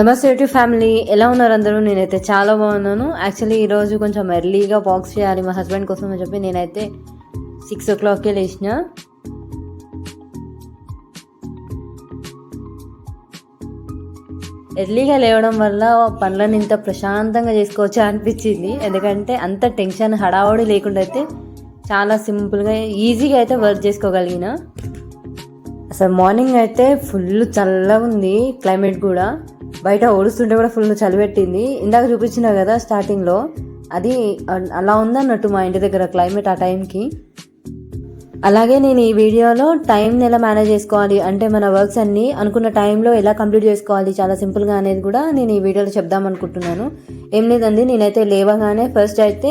నమస్తే YouTube family. ఎలా ఉన్నారు అందరూ? నేనైతే చాలా బాగున్నాను. యాక్చువల్లీ ఈరోజు కొంచెం ఎర్లీగా బాక్స్ చేయాలి మా హస్బెండ్ కోసం అని చెప్పి నేనైతే సిక్స్ ఓ క్లాక్కే లేచిన. ఎర్లీగా లేవడం వల్ల పనులను ఇంత ప్రశాంతంగా చేసుకోవచ్చు అనిపించింది. ఎందుకంటే అంత టెన్షన్ హడావుడి లేకుండా అయితే చాలా సింపుల్గా ఈజీగా అయితే వర్క్ చేసుకోగలిగిన. అసలు మార్నింగ్ అయితే ఫుల్ చల్లగా ఉంది క్లైమేట్ కూడా. బయట ఓడుస్తుంటే కూడా ఫుల్ చలిపెట్టింది. ఇందాక చూపించిన కదా స్టార్టింగ్లో అది అలా ఉందన్నట్టు మా ఇంటి దగ్గర క్లైమేట్ ఆ టైంకి అలాగే నేను ఈ వీడియోలో టైంని ఎలా మేనేజ్ చేసుకోవాలి అంటే మన వర్క్స్ అన్ని అనుకున్న టైంలో ఎలా కంప్లీట్ చేసుకోవాలి చాలా సింపుల్గా అనేది కూడా నేను ఈ వీడియోలో చెప్దాం అనుకుంటున్నాను. ఏం లేదండి నేనైతే లేవగానే ఫస్ట్ అయితే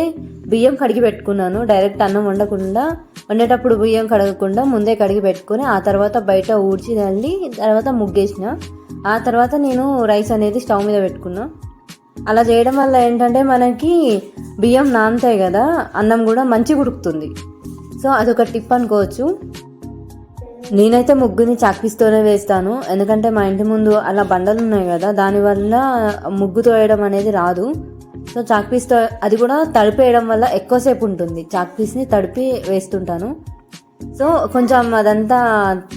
బియ్యం కడిగి పెట్టుకున్నాను. డైరెక్ట్ అన్నం వండకుండా వండేటప్పుడు బియ్యం కడగకుండా ముందే కడిగి పెట్టుకుని ఆ తర్వాత బయట ఊడ్చి తల్లి తర్వాత ముగ్గేసిన. ఆ తర్వాత నేను రైస్ అనేది స్టవ్ మీద పెట్టుకున్నా. అలా చేయడం వల్ల ఏంటంటే మనకి బియ్యం నానుతాయి కదా అన్నం కూడా మంచిగా ఉడుకుతుంది. సో అదొక టిప్ అనుకోవచ్చు. నేనైతే ముగ్గుని చాక్పీస్తోనే వేస్తాను. ఎందుకంటే మా ఇంటి ముందు అలా బండలు ఉన్నాయి కదా దానివల్ల ముగ్గు తోయడం అనేది రాదు. సో చాక్పీస్తో అది కూడా తడిపేయడం వల్ల ఎక్కువసేపు ఉంటుంది. చాక్పీస్ని తడిపి వేస్తుంటాను. సో కొంచెం అదంతా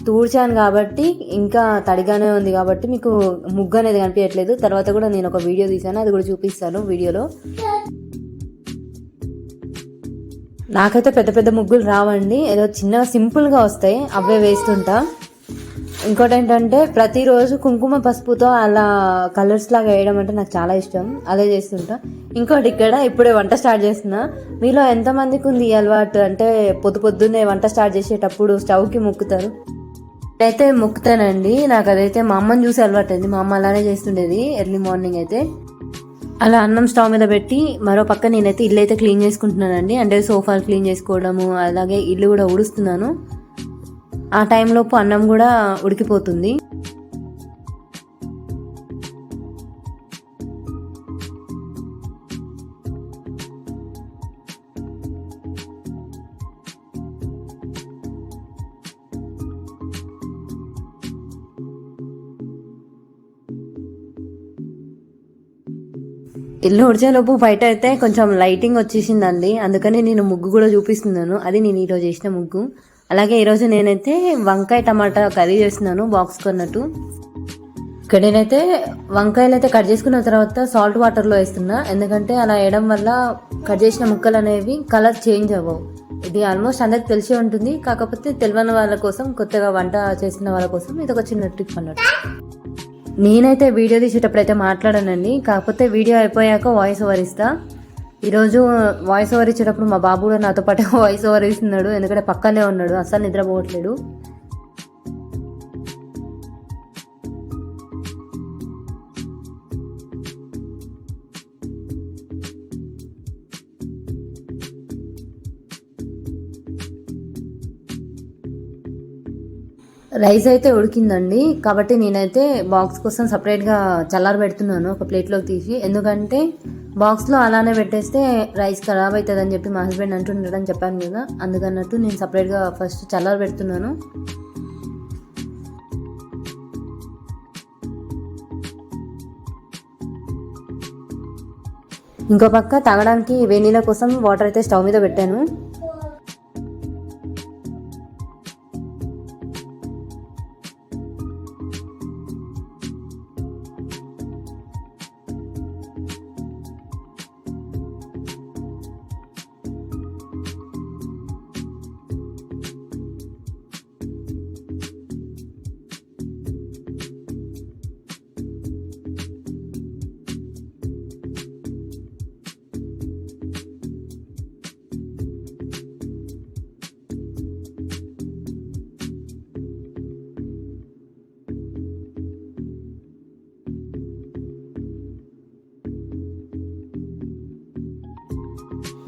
తూడ్చాను కాబట్టి ఇంకా తడిగానే ఉంది కాబట్టి మీకు ముగ్గు అనేది కనిపించట్లేదు. తర్వాత కూడా నేను ఒక వీడియో తీసాను అది కూడా చూపిస్తాను వీడియోలో. నాకైతే పెద్ద పెద్ద ముగ్గులు రావండి. ఏదో చిన్నగా సింపుల్గా వస్తాయి అవే వేస్తుంటా. ఇంకోటి ఏంటంటే ప్రతిరోజు కుంకుమ పసుపుతో అలా కలర్స్ లాగా వేయడం అంటే నాకు చాలా ఇష్టం. అదే చేస్తుంటా. ఇంకోటి ఇక్కడ ఇప్పుడే వంట స్టార్ట్ చేస్తున్నా. మీలో ఎంతమందికి ఉంది ఈ అలవాటు? అంటే పొద్దు పొద్దున్నే వంట స్టార్ట్ చేసేటప్పుడు స్టవ్కి మొక్కుతారు? అయితే మొక్కుతానండి. నాకు అదైతే మా అమ్మని చూసి అలవాటు అయింది మా అమ్మ అలానే చేస్తుండేది ఎర్లీ మార్నింగ్ అయితే. అలా అన్నం స్టవ్ మీద పెట్టి మరో పక్క నేనైతే ఇల్లు అయితే క్లీన్ చేసుకుంటున్నానండి. అంటే సోఫాలు క్లీన్ చేసుకోవడము అలాగే ఇల్లు కూడా ఉడుస్తున్నాను ఆ టైంలోపు అన్నం కూడా ఉడికిపోతుంది. ఇల్లు ఉడిచేలోపు బయట అయితే కొంచెం లైటింగ్ వచ్చేసిందండి. అందుకని నేను ముగ్గు కూడా చూపిస్తున్నాను. అది నేను ఈరోజు చేసిన ముగ్గు. అలాగే ఈరోజు నేనైతే వంకాయ టమాటా కర్రీ చేస్తున్నాను బాక్స్ కొన్నట్టు. ఇక్కడ నేనైతే వంకాయలు అయితే కట్ చేసుకున్న తర్వాత సాల్ట్ వాటర్లో వేస్తున్నా. ఎందుకంటే అలా వేయడం వల్ల కట్ చేసిన ముక్కలు అనేవి కలర్ చేంజ్ అవ్వవు. ఇది ఆల్మోస్ట్ అందరికి తెలిసి ఉంటుంది. కాకపోతే తెలియని వాళ్ళ కోసం కొత్తగా వంట చేసిన వాళ్ళ కోసం ఇది ఒక చిన్న ట్రిప్ అన్నట్టు. నేనైతే వీడియో తీసేటప్పుడు అయితే మాట్లాడానండి. కాకపోతే వీడియో అయిపోయాక వాయిస్ ఓవర్ ఇస్తా. ఈరోజు వాయిస్ ఓవర్ ఇచ్చేటప్పుడు మా బాబు కూడా నాతో పాటు వాయిస్ ఓవర్ ఇస్తున్నాడు. ఎందుకంటే పక్కనే ఉన్నాడు. అస్సలు నిద్రపోవట్లేడు రైస్ అయితే ఉడికిందండి. కాబట్టి నేనైతే బాక్స్ కోసం సపరేట్గా చల్లారి పెడుతున్నాను ఒక ప్లేట్లోకి తీసి. ఎందుకంటే బాక్స్లో అలానే పెట్టేస్తే రైస్ ఖరాబ్ అవుతుందని చెప్పి మా హస్బెండ్ అంటుండడం చెప్పాను కదా అందుకన్నట్టు నేను సపరేట్గా ఫస్ట్ చల్లారి పెడుతున్నాను. ఇంకో పక్క తాగడానికి వేనీల కోసం వాటర్ అయితే స్టవ్ మీద పెట్టాను.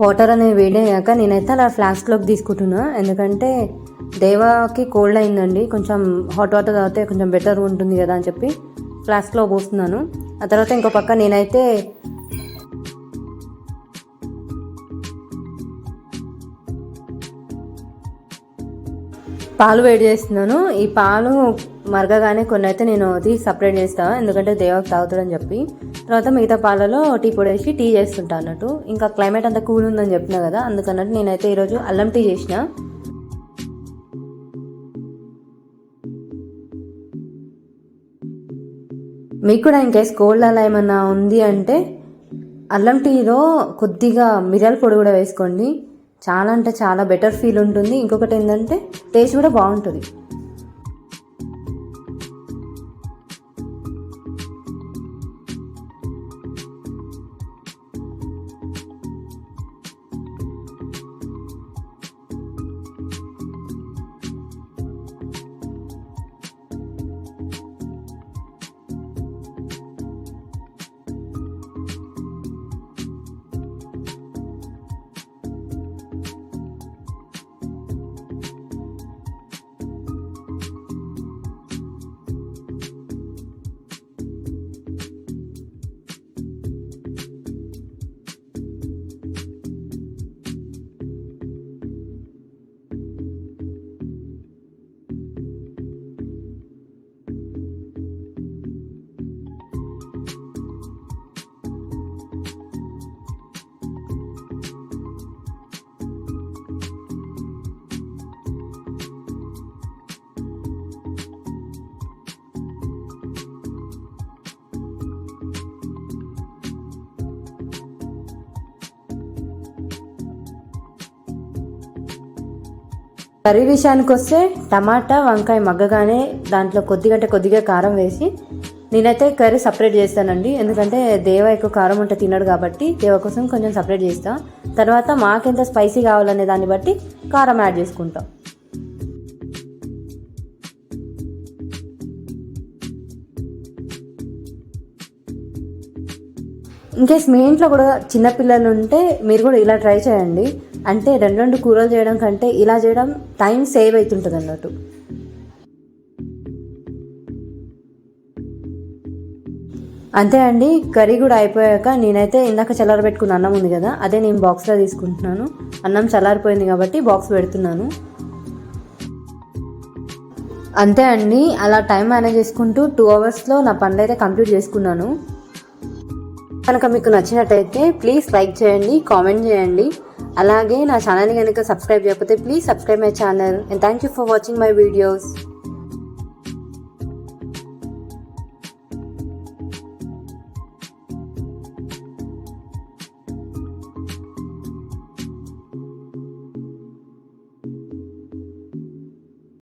వాటర్ అనేది వేడయ్యాక నేనైతే అలా ఫ్లాస్క్లోకి తీసుకుంటున్నా. ఎందుకంటే దేవాకి కోల్డ్ అయిందండి. కొంచెం హాట్ వాటర్ తాగితే కొంచెం బెటర్ ఉంటుంది కదా అని చెప్పి ఫ్లాస్క్లో పోస్తున్నాను. ఆ తర్వాత ఇంకో పక్క నేనైతే పాలు వేడి చేస్తున్నాను. ఈ పాలు మరగగానే కొన్ని అయితే నేను తీసి సపరేట్ చేస్తాను ఎందుకంటే దేవకు తాగుతాడని చెప్పి. తర్వాత మిగతా పాలలో టీ పొడి వేసి టీ చేస్తుంటా అన్నట్టు. ఇంకా క్లైమేట్ అంతా కూల్ ఉందని చెప్పిన కదా అందుకన్నట్టు నేనైతే ఈరోజు అల్లం టీ చేసిన. మీకు కూడా ఇంకేస్ కోల్డ్ అలా ఏమన్నా ఉంది అంటే అల్లం టీలో కొద్దిగా మిరియాల పొడి కూడా వేసుకోండి. చాలా అంటే చాలా బెటర్ ఫీల్ ఉంటుంది. ఇంకొకటి ఏంటంటే టేస్ట్ కూడా బాగుంటుంది. కర్రీ విషయానికి వస్తే టమాటా వంకాయ మగ్గగానే దాంట్లో కొద్దిగంటే కొద్దిగా కారం వేసి నేనైతే కర్రీ సపరేట్ చేస్తానండి. ఎందుకంటే దేవ ఎక్కువ కారం ఉంటే తినడు కాబట్టి దేవ కోసం కొంచెం సపరేట్ చేస్తాం. తర్వాత మాకెంత స్పైసీ కావాలనే దాన్ని బట్టి కారం యాడ్ చేసుకుంటాం. ఇన్కేస్ మీ ఇంట్లో కూడా చిన్నపిల్లలు ఉంటే మీరు కూడా ఇలా ట్రై చేయండి. అంటే రెండు రెండు కూరలు చేయడం కంటే ఇలా చేయడం టైం సేవ్ అవుతుంటుంది అన్నట్టు. అంతే అండి కర్రీ కూడా అయిపోయాక నేనైతే ఇందాక చల్లారబెట్టుకున్న అన్నం ఉంది కదా అదే నేను బాక్స్లో తీసుకుంటున్నాను. అన్నం చల్లారిపోయింది కాబట్టి బాక్స్ పెడుతున్నాను. అంతే అండి అలా టైం మేనేజ్ చేసుకుంటూ టూ అవర్స్లో నా పనులు అయితే కంప్లీట్ చేసుకున్నాను. కనుక మీకు నచ్చినట్టయితే ప్లీజ్ లైక్ చేయండి కామెంట్ చేయండి. అలాగే నా ఛానల్ని కనుక సబ్స్క్రైబ్ చేయకపోతే please subscribe my channel and thank you for watching my videos.